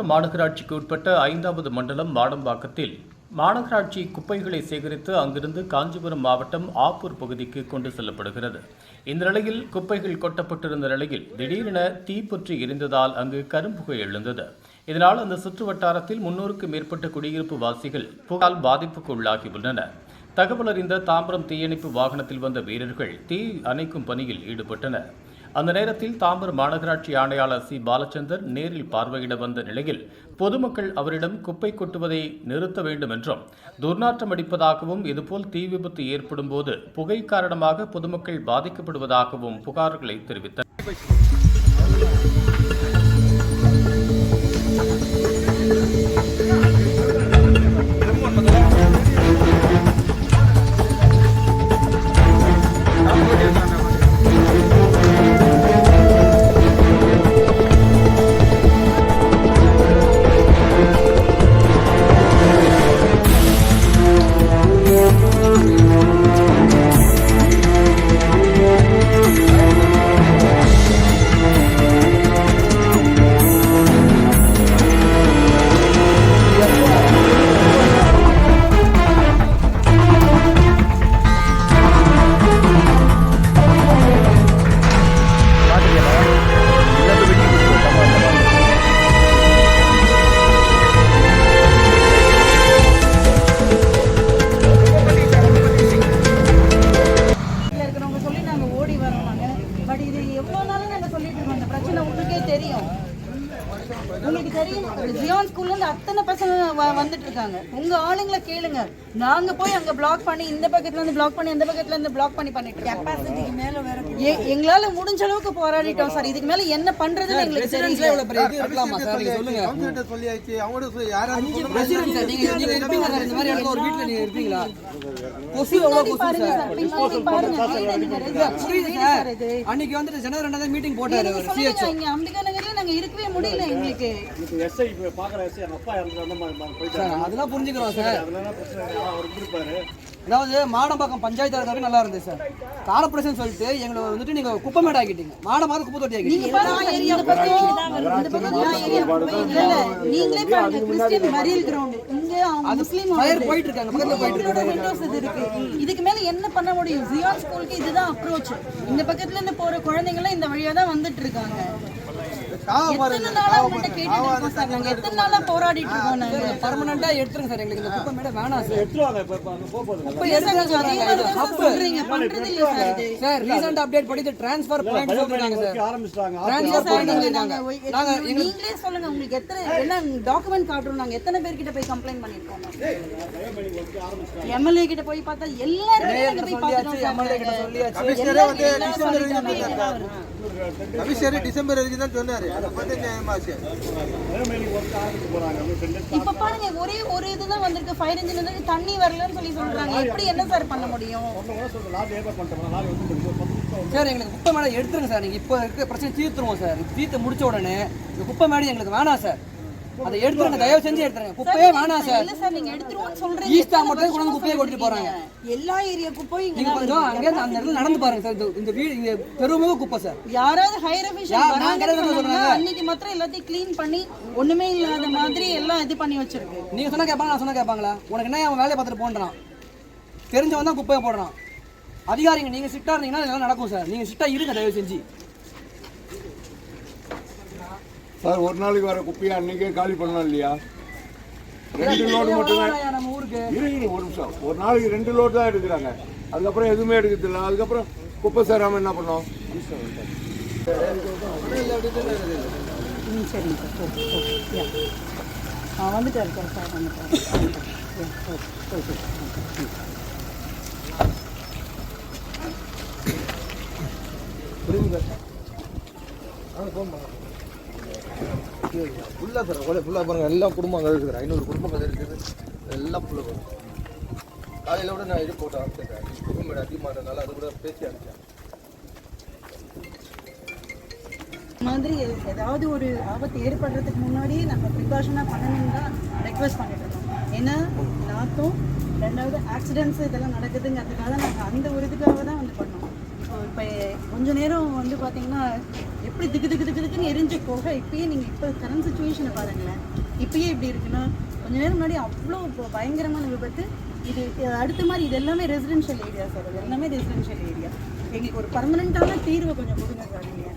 தாம்பரம் மாநகராட்சிக்கு உட்பட்ட ஐந்தாவது மண்டலம் மாடம்பாக்கத்தில் மாநகராட்சி குப்பைகளை சேகரித்து அங்கிருந்து காஞ்சிபுரம் மாவட்டம் ஆப்பூர் பகுதிக்கு கொண்டு செல்லப்படுகிறது. இந்த நிலையில் குப்பைகள் கொட்டப்பட்டிருந்த நிலையில் திடீரென தீப்பற்றி எரிந்ததால் அங்கு கரும்புகை எழுந்தது. இதனால் அந்த சுற்று வட்டாரத்தில் முன்னூறுக்கு மேற்பட்ட குடியிருப்பு வாசிகள் புகால் பாதிப்புக்கு உள்ளாகியுள்ளனர் தகவல் அறிந்த தாம்பரம் தீயணைப்பு வாகனத்தில் வந்த வீரர்கள் தீ அணைக்கும் பணியில் ஈடுபட்டனர். அந்த நேரத்தில் தாம்பரம் மாநகராட்சி ஆணையாளர் சி. பாலச்சந்தர் நேரில் பார்வையிட வந்த நிலையில் பொதுமக்கள் அவரிடம் குப்பை கொட்டுவதை நிறுத்த வேண்டும் என்றும் துர்நாற்றம் அடிப்பதாகவும் இதுபோல் தீ விபத்து ஏற்படும் போது புகை காரணமாக பொதுமக்கள் பாதிக்கப்படுவதாகவும் புகார்களை தெரிவித்தனர். உங்களுக்கு தெரியும் ஜியான் ஸ்கூல்ல இருந்து அத்தனை பசங்க வ- வந்துட்டு இருக்காங்க உங்க ஆளுங்களை கேளுங்க. நாங்க போய் அங்க பிளாக் பண்ணி இந்த பக்கத்துல இருந்து பிளாக் பண்ணி அந்த பக்கத்துல இருந்து பிளாக் பண்ணி பண்ணிட்டு கெப்பாசிட்டிக்கு மேல வேற எங்களால முடிஞ்ச அளவுக்கு போராடிட்டோம் சார் இதுக்கு மேல என்ன பண்றதுன்னு எங்களுக்கு தெரியல. இவ்வளவு பெரிய இது இருக்கலாமா சார் நீங்க சொல்லுங்க. கவுன்சிலர்கிட்ட சொல்லியாச்சு. அவங்களும் சொல்லி யாராவது சொல்லுங்க. பிரசிடென்ட் சார் நீங்க நீங்க இருப்பீங்க சார் இந்த மாதிரி இடத்துல ஒரு வீட்ல நீங்க இருப்பீங்களா? கொசு எவ்வளவு கொசு சார் பாருங்க அன்னைக்கு வந்துட்டு ஜனவரி ரெண்டாவது மீட்டிங் போட்டாரு சிஹெச் இங்க இருக்கவே முடியல எங்களுக்கு. இப்போ எஸ்ஐ இப்போ பார்க்குற எஸ்ஐ எங்கள் அப்பா இறந்து அந்த மாதிரி மாதிரி போயிட்டாரு. சார் அதெல்லாம் புரிஞ்சுக்கிறோம் சார் அதெல்லாம் பிரச்சனை. அவர் இருந்திருப்பாரு. அதாவது மாடம்பாக்கம் பஞ்சாயத்து இருக்கிறது நல்லா இருந்துச்சு சார். கார்பரேஷன் சொல்லிட்டு எங்களை வந்துட்டு நீங்க குப்பை மேடை ஆக்கிட்டீங்க மாடமாக குப்பை தொட்டி நீங்க ஆக்கிட்டீங்க பாருங்க ஏரியா பக்கம் இந்த பக்கம் நான் ஏரியா இல்ல இல்ல நீங்களே பாருங்க கிறிஸ்டியன் மரியல் கிரவுண்ட் இங்க அவங்க முஸ்லீம் ஃபயர் போயிட்டு இருக்காங்க பக்கத்துல போயிட்டு இருக்காங்க windows இது இருக்கு. இதுக்கு மேல என்ன பண்ண முடியும்? ஜியான் ஸ்கூலுக்கு இதுதான் அப்ரோச் இந்த பக்கத்துல இருந்து போற குழந்தைங்க எல்லாம் இந்த வழியா தான் வந்துட்டு இருக்காங்க. எத்தனை நாளா உங்கள்கிட்ட கேட்டுட்டு இருக்கோம் சார்? நாங்க எத்தனை நாளா போராடிட்டு இருக்கோம் நாங்க? பர்மனண்டா எடுத்துருங்க சார். எங்களுக்கு இந்த குப்பை வேணாம் சார். எடுத்துருவாங்க இப்போ அங்கே போக போகுது. குப்பை சார், எடுத்துருங்க நீங்க சார் சொல்றீங்க பண்றது இல்ல சார். இது சார் ரீசெண்ட் அப்டேட் படி டிரான்ஸ்ஃபர் பாயிண்ட் சொல்லிருக்காங்க சார். டிரான்ஸ்ஃபர் பாயிண்ட் நீங்க. நாங்க நீங்களே சொல்லுங்க உங்களுக்கு எத்தனை என்ன டாக்குமெண்ட் காட்டுறோம் நாங்க? எத்தனை பேர்கிட்ட போய் கம்ப்ளைண்ட் பண்ணிருக்கோம்? எம்எல்ஏ கிட்ட போய் பார்த்தா எல்லாரும் சொல்லியாச்சு எம்எல்ஏ கிட்ட சொல்லியாச்சு. கமிஷனரே வந்து டிசம்பர் டிசம்பர் வரைக்கும் தான் சொன்னாரு. போகிறாங்க இப்ப பாருங்க ஒரே ஒரு இதுதான் வந்திருக்கு ஃபயர் இன்ஜின் வந்து தண்ணி வரலன்னு சொல்லி சொல்றாங்க. எப்படி என்ன சார் பண்ண முடியும்? சார் எங்களுக்கு குப்பை மேடை எடுத்துருங்க சார் நீங்கள் இப்போ இருக்க பிரச்சனை தீர்த்துருவோம் சார் தீர்த்து முடிச்ச உடனே இந்த குப்பை மேடை எங்களுக்கு வேணாம் சார் அதை எடுத்துருங்க தயவு செஞ்சு எடுத்துருங்க. குப்பையே வேணாம் சார் இல்ல சார். நீங்க எடுத்துருவோம்னு சொல்றீங்க. ஈஸ்டா மட்டும் கொண்டு குப்பையை கொட்டிட்டு போறாங்க. எல்லா ஏரியா குப்பையும் நீங்க கொஞ்சம் அங்கேருந்து அந்த இடத்துல நடந்து பாருங்க சார். இந்த- இந்த வீடு இங்க தெருவுமே குப்பை சார். யாராவது ஹையர் அபிஷியல். அன்னைக்கு மாத்திரம் எல்லாத்தையும் க்ளீன் பண்ணி ஒண்ணுமே இல்லாத மாதிரி எல்லாம் இது பண்ணி வச்சிருக்கு. நீங்க சொன்னா கேட்பாங்க நான் சொன்னா கேட்பாங்களா? உனக்கு என்ன அவன் வேலையை பார்த்துட்டு போன்றான். தெரிஞ்சவன் தான் குப்பையை போடுறான். அதிகாரிங்க நீங்க சிட்டா இருந்தீங்கன்னா இதெல்லாம் நடக்கும் சார். நீங்க சிட்டா இருங்க தயவு செஞ்சு. சார் ஒரு நாளைக்கு வர குப்பையை அன்னைக்கே காலி பண்ணலாம் இல்லையா? ரெண்டு லோடு மட்டும்தான் எவ்வளவு நம்ம ஊருக்கு. இரு இரு ஒரு நிமிஷம். ஒரு நாளைக்கு ரெண்டு லோடு தான் எடுக்கிறாங்க. அதுக்கப்புறம் எதுவுமே எடுக்கிறது இல்லை. அதுக்கப்புறம் குப்பை சேராம என்ன பண்ணோம்? ம் சரிங்க சார். ஓகே ஓகே ஆ வந்துட்டாரு சார். சார் வந்துட்டாரு. ஓகே ஃபுல்லாக சார் கொலை ஃபுல்லாக பாருங்க எல்லா குடும்பங்கள் இருக்குது ஐநூறு குடும்பங்கள் இருக்குது எல்லாம் ஃபுல்லாக பாருங்க காலையில் கூட நான் இது போட்டு அனுப்பிச்சிட்டேன் குடும்பம் அதிகமாகறதுனால அது கூட பேசி அனுப்பிச்சேன் மாதிரி ஏதாவது ஒரு ஆபத்து ஏற்படுறதுக்கு முன்னாடியே நம்ம ப்ரிகாஷனாக பண்ணணும்னு தான் ரெக்வஸ்ட் பண்ணிட்டு இருக்கோம். ஏன்னா நாத்தும் ரெண்டாவது ஆக்சிடென்ட்ஸ் இதெல்லாம் நடக்குதுங்கிறதுக்காக நாங்கள் அந்த ஒரு இதுக்காக தான் வந்து பண்ணோம். கொஞ்ச நேரம் வந்து பார்த்தீங்கன்னா எப்படி திக்கு திக்கு திக்கு திக்குன்னு எரிஞ்ச போக இப்பயே நீங்கள் இப்போ கரண்ட் சுச்சுவேஷனை பாருங்களேன். இப்பயே இப்படி இருக்குன்னா கொஞ்ச நேரம் முன்னாடி அவ்வளோ இப்போ பயங்கரமான விபத்து. இது இது அடுத்த மாதிரி இது எல்லாமே ரெசிடென்ஷியல் ஏரியா சார் இது எல்லாமே ரெசிடென்ஷியல் ஏரியா எங்களுக்கு ஒரு பர்மனெண்ட்டான தீர்வை கொஞ்சம் கொடுங்க சார் நீங்கள்